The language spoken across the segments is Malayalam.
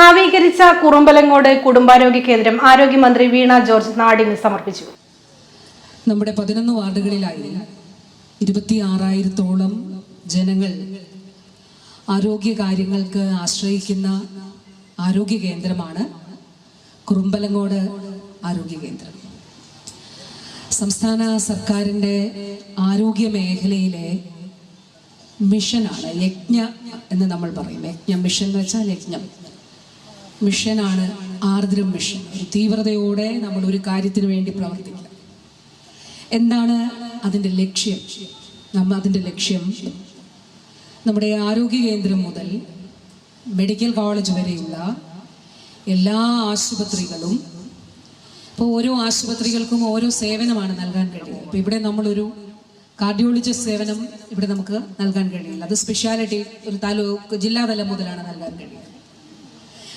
നവീകരിച്ച കുറുമ്പലങ്ങോട് കുടുംബാരോഗ്യ കേന്ദ്രം ആരോഗ്യമന്ത്രി വീണ ജോർജ് നാടിന് സമർപ്പിച്ചു. നമ്മുടെ പതിനൊന്ന് വാർഡുകളിലായി ഇരുപത്തി ആറായിരത്തോളം ജനങ്ങൾ ആരോഗ്യ കാര്യങ്ങൾക്ക് ആശ്രയിക്കുന്ന ആരോഗ്യ കേന്ദ്രമാണ് കുറുമ്പലങ്ങോട് ആരോഗ്യ കേന്ദ്രം. സംസ്ഥാന സർക്കാരിന്റെ ആരോഗ്യ മേഖലയിലെ മിഷനാണ് യജ്ഞ എന്ന് നമ്മൾ പറയും. യജ്ഞ മിഷൻ എന്ന് വെച്ചാൽ യജ്ഞം. മിഷനാണ് ആർദ്രം മിഷൻ. തീവ്രതയോടെ നമ്മൾ ഒരു കാര്യത്തിന് വേണ്ടി പ്രവർത്തിക്കുക. എന്താണ് അതിന്റെ ലക്ഷ്യം? നമ്മ അതിന്റെ ലക്ഷ്യം നമ്മുടെ ആരോഗ്യ കേന്ദ്രം മുതൽ മെഡിക്കൽ കോളേജ് വരെയുള്ള എല്ലാ ആശുപത്രികളും ഇപ്പോൾ ഓരോ ആശുപത്രികൾക്കും ഓരോ സേവനമാണ് നൽകാൻ കഴിയുക അപ്പോൾ ഇവിടെ നമ്മളൊരു കാർഡിയോളജിസ്റ്റ് സേവനം ഇവിടെ നമുക്ക് നൽകാൻ കഴിയില്ല. അത് സ്പെഷ്യാലിറ്റി ഒരു താലൂക്ക് ജില്ലാതലം മുതലാണ് നൽകാൻ കഴിയുക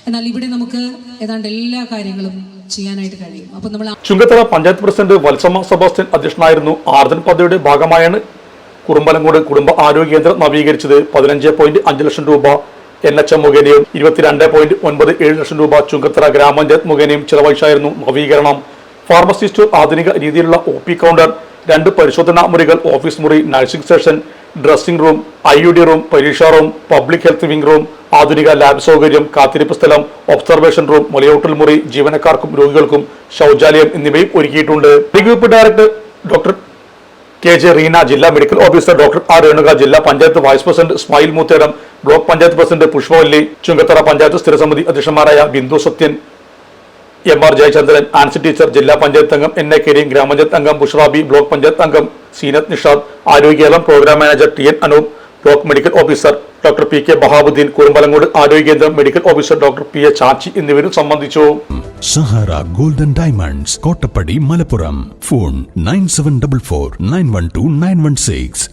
എന്നാൽ ഇവിടെ നമുക്ക് ഏതാണ്ട് എല്ലാ കാര്യങ്ങളും ചെയ്യാനായിട്ട് കഴിയും. അപ്പൊ നമ്മൾ ചുങ്കത്തറ പഞ്ചായത്ത് പ്രസിഡന്റ് വത്സമ്മ സെബാസ്റ്റ്യൻ അധ്യക്ഷനായിരുന്നു. ആർദ്രൻ പദ്ധതിയുടെ ഭാഗമായാണ് കുറുമ്പലങ്കോട് കുടുംബ ആരോഗ്യ കേന്ദ്രം നവീകരിച്ചത്. പതിനഞ്ച് പോയിന്റ് അഞ്ച് ലക്ഷം രൂപ എൻ എച്ച് എം മുഖേനയും ഇരുപത്തിരണ്ട് പോയിന്റ് ഒൻപത് ഏഴ് ലക്ഷം രൂപ ചുങ്കത്തറ ഗ്രാമപഞ്ചായത്ത് മുഖേനയും ചിലവഴിച്ചായിരുന്നു നവീകരണം. ഫാർമസിസ്റ്റ് ആധുനിക രീതിയിലുള്ള ഒ പി കൗണ്ടർ രണ്ട് പരിശോധനാ മുറികൾ ഓഫീസ് മുറി nursing station dressing room I U D room പരീക്ഷാ room public health wing room ആധുനിക ലാബ് സൗകര്യം കാത്തിരിപ്പ് സ്ഥലം ഒബ്സർവേഷൻ റൂം മുലയൂട്ടൽ മുറി ജീവനക്കാർക്കും രോഗികൾക്കും ശൗചാലയം എന്നിവയും ഒരുക്കിയിട്ടുണ്ട്. ഡിഗ്രിപ്പ് director doctor K J Reena ജില്ലാ medical officer doctor R Renuka ജില്ലാ panchayat vice president Smile Moothedam block panchayat president Pushpavalli Chungathara panchayat സ്ഥിരസമിതി അധ്യക്ഷന്മാരായ Bindu Sathyan M R Jayachandran Ancy teacher ജില്ലാ പഞ്ചായത്ത് അംഗം എൻ എ കരീം ഗ്രാമപഞ്ചായത്ത് അംഗം ബുഷ്റാബി ബ്ലോക്ക് പഞ്ചായത്ത് അംഗം Seenath Nishad Arogyakeralam program manager T N Anoop block medical officer doctor P K Bahabuddin Kurumbalangode ആരോഗ്യ കേന്ദ്രം medical officer doctor P A Chachi എന്നിവരും സംബന്ധിച്ചു. Sahara golden diamonds Kottappadi Malappuram. Phone nine seven double four nine one two nine one six.